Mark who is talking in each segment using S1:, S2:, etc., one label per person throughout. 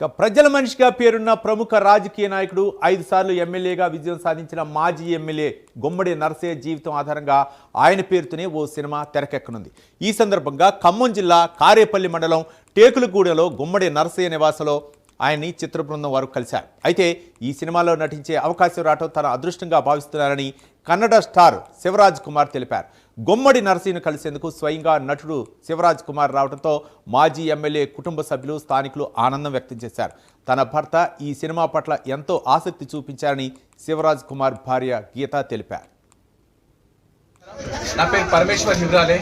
S1: ఇక ప్రజల మనిషిగా పేరున్న ప్రముఖ రాజకీయ నాయకుడు ఐదు సార్లు ఎమ్మెల్యేగా విజయం సాధించిన మాజీ ఎమ్మెల్యే గుమ్మడి నరసయ్య జీవితం ఆధారంగా ఆయన పేరుతోనే ఓ సినిమా తెరకెక్కనుంది. ఈ సందర్భంగా ఖమ్మం జిల్లా కారేపల్లి మండలం టేకులగూడెలో గుమ్మడి నరసయ్య నివాసంలో ఆయన్ని చిత్ర బృందం వారు కలిశారు. అయితే ఈ సినిమాలో నటించే అవకాశం రావటం తన అదృష్టంగా భావిస్తున్నారని కన్నడ స్టార్ శివరాజ్ కుమార్ తెలిపారు. గుమ్మడి నరసయ్యను కలిసేందుకు స్వయంగా నటుడు శివరాజ్ కుమార్ రావడంతో మాజీ ఎమ్మెల్యే కుటుంబ సభ్యులు స్థానికులు ఆనందం వ్యక్తం చేశారు. తన భర్త ఈ సినిమా పట్ల ఎంతో ఆసక్తి చూపించారని శివరాజ్ కుమార్ భార్య గీత తెలిపారు.
S2: నా పేరు పరమేశ్వర్ హిబ్రాలే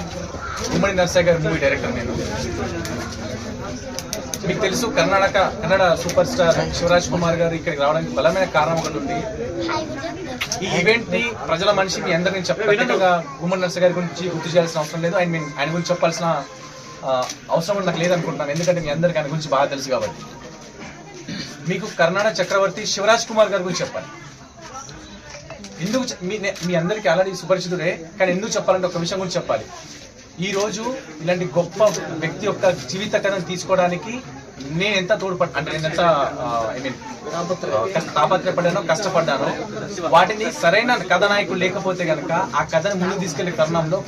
S2: ఉమ్మడి నర్సయ్య గారి మూవీ డైరెక్టర్ నేను. మీకు తెలుసు కర్ణాటక కన్నడ సూపర్ స్టార్ శివరాజ్ కుమార్ గారు ఇక్కడికి రావడానికి బలమైన కారణం ఒకటి ఉంది. ఈ ఈవెంట్ని ప్రజల మనిషి మీ అందరినీ చెప్పగా గుమ్మడి నర్సయ్య గారి గురించి గుర్తు చేయాల్సిన అవసరం లేదు. ఐ మీన్ ఆయన గురించి చెప్పాల్సిన అవసరం కూడా నాకు లేదనుకుంటున్నాను. ఎందుకంటే మీ అందరికీ ఆయన గురించి బాగా తెలుసు కాబట్టి. మీకు కర్ణాటక చక్రవర్తి శివరాజ్ కుమార్ గారి గురించి చెప్పాలి. ఎందుకు మీ మీ అందరికీ ఆల్రెడీ సుపరిచితుడే కానీ ఎందుకు చెప్పాలంటే ఒక విషయం గురించి చెప్పాలి. ఈ రోజు ఇలాంటి గొప్ప వ్యక్తి యొక్క జీవిత కథను తీసుకోవడానికి నేను ఎంత తోడ్పడ్ అంటే నేను ఎంత ఐ మీన్ తాపత్రపడ్డానో కష్టపడ్డానో వాటిని సరైన కథానాయకుడు లేకపోతే గనక ఆ కథను ముందుకు తీసుకెళ్ళే తరుణంలో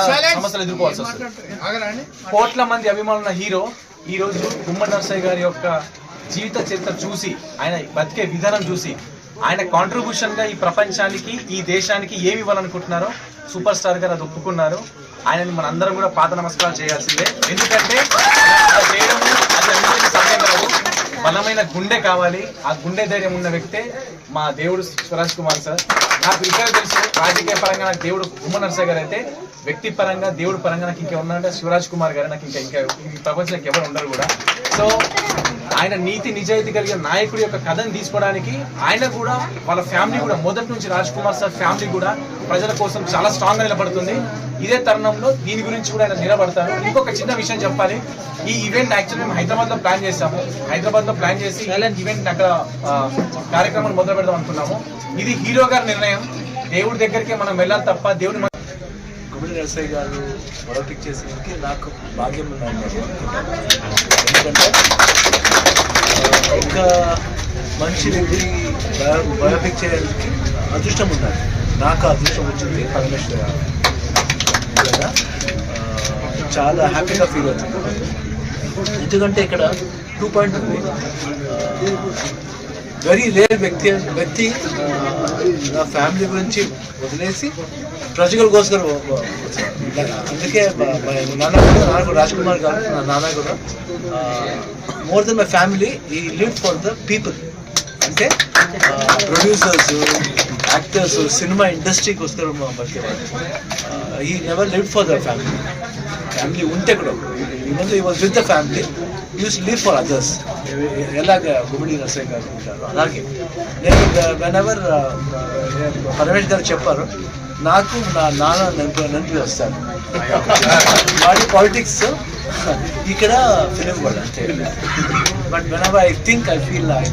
S2: చాలా సమస్యలు ఎదుర్కోవాల్సి వస్తుంది. కోట్ల మంది అభిమానుల హీరో ఈ రోజు గుమ్మడి నర్సయ్య గారి యొక్క జీవిత చరిత్ర చూసి ఆయన బతికే విధానం చూసి ఆయన కాంట్రిబ్యూషన్గా ఈ ప్రపంచానికి ఈ దేశానికి ఏమి ఇవ్వాలనుకుంటున్నారో సూపర్ స్టార్ గారు అది ఒప్పుకున్నారు. ఆయనని మన అందరం కూడా పాత నమస్కారం చేయాల్సిందే. ఎందుకంటే అలా అది అందరికీ సాధ్యం కాదు. బలమైన గుండె కావాలి. ఆ గుండె ధైర్యం ఉన్న వ్యక్తే మా దేవుడు స్వరాజ్ కుమార్ సార్. నాకు ఇక్కడ తెలుసు రాజకీయ పరంగా నాకు దేవుడు గుమ్మ గారు అయితే వ్యక్తి పరంగా దేవుడు పరంగా నాకు ఇంకా ఉన్నారంటే శివరాజ్ కుమార్ గారు నాకు ఇంకా ఇంకా ఈ ప్రపంచంలో ఎవరు ఉండరు కూడా. సో ఆయన నీతి నిజాయితీ కలిగిన నాయకుడి యొక్క కథను తీసుకోవడానికి ఆయన కూడా వాళ్ళ ఫ్యామిలీ కూడా మొదటి నుంచి రాజ్ కుమార్ సార్ ఫ్యామిలీ కూడా ప్రజల కోసం చాలా స్ట్రాంగ్గా నిలబడుతుంది. ఇదే తరుణంలో దీని గురించి కూడా ఆయన నిలబడతారు. ఇంకొక చిన్న విషయం చెప్పాలి. ఈ ఈవెంట్ యాక్చువల్లీ మేము హైదరాబాద్లో ప్లాన్ చేసాము హైదరాబాద్లో ప్లాన్ చేసి ఈవెంట్ అక్కడ కార్యక్రమాన్ని మొదలు పెడదాం అనుకున్నాము. ఇది హీరో గారి నిర్ణయం. దేవుడి దగ్గరికి మనం వెళ్ళాలి తప్ప దేవుడి మ-
S3: గుమ్మడి నరసయ్య గారు బయోపిక్ చేసేందుకు నాకు భాగ్యం ఉందండి ఎందుకంటే ఇంకా ఒక మనిషి వ్యక్తి బయో బయోపిక్ చేయడానికి అదృష్టం ఉండాలి. నాకు అదృష్టం వచ్చింది పరమేశ్వర గారు. చాలా హ్యాపీగా ఫీల్ అవుతుంది ఎందుకంటే ఇక్కడ టూ పాయింట్ ఉంది. వెరీ రేర్ వ్యక్తి వ్యక్తి నా ఫ్యామిలీ గురించి వదిలేసి ప్రజల కోసం అందుకే నాన్న నాన్న కూడా రాజ్ కుమార్ గారు నా నాన్న కూడా more than my family he live for the people అంటే ప్రొడ్యూసర్స్ యాక్టర్స్ సినిమా ఇండస్ట్రీకి వస్తారు బతికేవాడు he never live for the family family ఉంటే కూడా. Even he was with the family use leave for others ఎలాగ గుమిడి నరసయ్య గారు ఉంటారు అలాగే నేను వెన్ ఎవర్ పరమేష్ గారు చెప్పారు నాకు నా నాన్న నెంపి నెంపి వస్తాడు వాడి పాలిటిక్స్ ఇక్కడ ఫిలిం కూడా but whenever I think I feel I